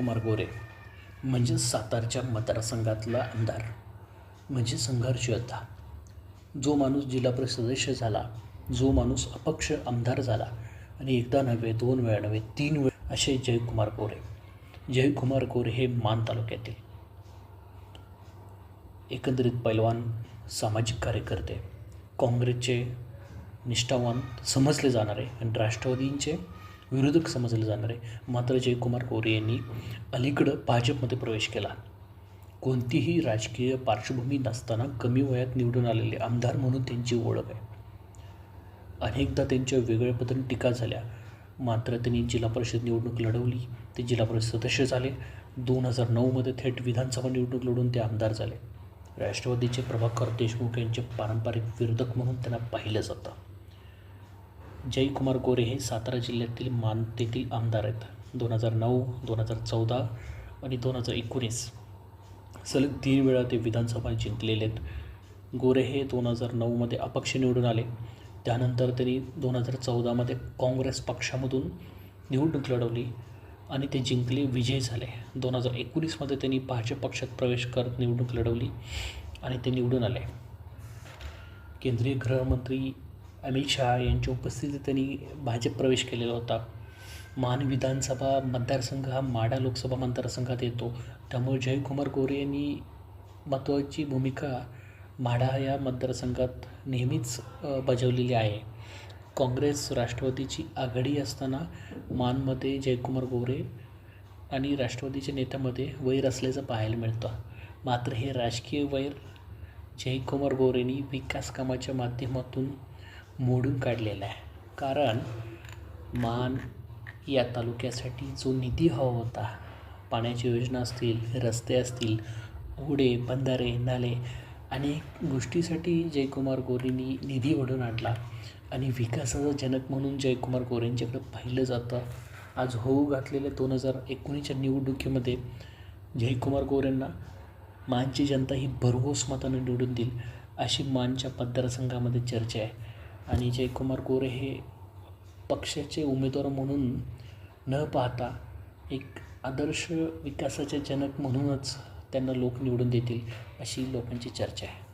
कुमार गोरे म्हणजे सातारच्या मतदारसंघातला आमदार म्हणजे संघर्ष योद्धा. जो माणूस जिल्हा परिषद सदस्य झाला जो माणूस अपक्ष आमदार झाला आणि एकदा नव्हे दोन वेळा नव्हे तीन वेळ असे जयकुमार गोरे. जयकुमार गोरे हे मान तालुक्यातील एकंदरीत पैलवान सामाजिक कार्यकर्ते काँग्रेसचे निष्ठावान समजले जाणारे आणि राष्ट्रवादींचे विरोधक समजले जाणारे. मात्र जयकुमार गोरे यांनी अलीकडं भाजपमध्ये प्रवेश केला. कोणतीही राजकीय पार्श्वभूमी नसताना कमी वयात निवडून आलेले आमदार म्हणून त्यांची ओळख आहे. अनेकदा त्यांच्या वेगळ्याबद्दल टीका झाल्या. मात्र त्यांनी जिल्हा परिषद निवडणूक लढवली. ते जिल्हा परिषद सदस्य झाले. दोन हजार नऊमध्ये थेट विधानसभा निवडणूक लढून ते आमदार झाले. राष्ट्रवादीचे प्रभाकर देशमुख यांचे पारंपरिक विरोधक म्हणून त्यांना पाहिलं जातं. जयकुमार गोरे हे सातारा जिल्ह्यातील मानतेतील आमदार आहेत. दोन हजार नऊ दोन हजार चौदा आणि दोन हजार एकोणीस सलग तीन वेळा ते विधानसभा जिंकलेले आहेत. गोरे हे दोन हजार नऊमध्ये अपक्ष निवडून आले. त्यानंतर त्यांनी दोन हजार चौदामध्ये काँग्रेस पक्षामधून निवडणूक लढवली आणि ते जिंकले विजय झाले. दोन हजार एकोणीसमध्ये त्यांनी भाजप पक्षात प्रवेश करत निवडणूक लढवली आणि ते निवडून आले. केंद्रीय गृहमंत्री अमित शहा यांच्या उपस्थितीत त्यांनी भाजप प्रवेश केलेला होता. मान विधानसभा मतदारसंघ हा माडा लोकसभा मतदारसंघात येतो. त्यामुळे जयकुमार गोरे यांनी महत्त्वाची भूमिका माढा या मतदारसंघात नेहमीच बजावलेली आहे. काँग्रेस राष्ट्रवादीची आघाडी असताना मानमध्ये जयकुमार गोरे आणि राष्ट्रवादीच्या नेत्यामध्ये वैर असल्याचं पाहायला मिळतं. मात्र हे राजकीय वैर जयकुमार गोरेंनी विकास कामाच्या माध्यमातून मोडून काढलेलं आहे. कारण मान या तालुक्यासाठी जो निधी हवा होता पाण्याची योजना असतील रस्ते असतील ओढे बंधारे नाले अनेक गोष्टीसाठी जयकुमार गोरेंनी निधी ओढून आणला आणि विकासाचा जनक म्हणून जयकुमार गोरेंच्याकडे पाहिलं जातं. आज होऊ घातलेल्या दोन हजार एकोणीसच्या निवडणुकीमध्ये जयकुमार गोरेंना मानची जनता ही भरघोस मतानं निवडून देईल अशी मानच्या मतदारसंघामध्ये चर्चा आहे. आणि जयकुमार गोरे हे पक्षाचे उमेदवार म्हणून न पाहता एक आदर्श विकासाचे जनक म्हणूनच त्यांना लोक निवडून देतील अशी लोकांची चर्चा आहे.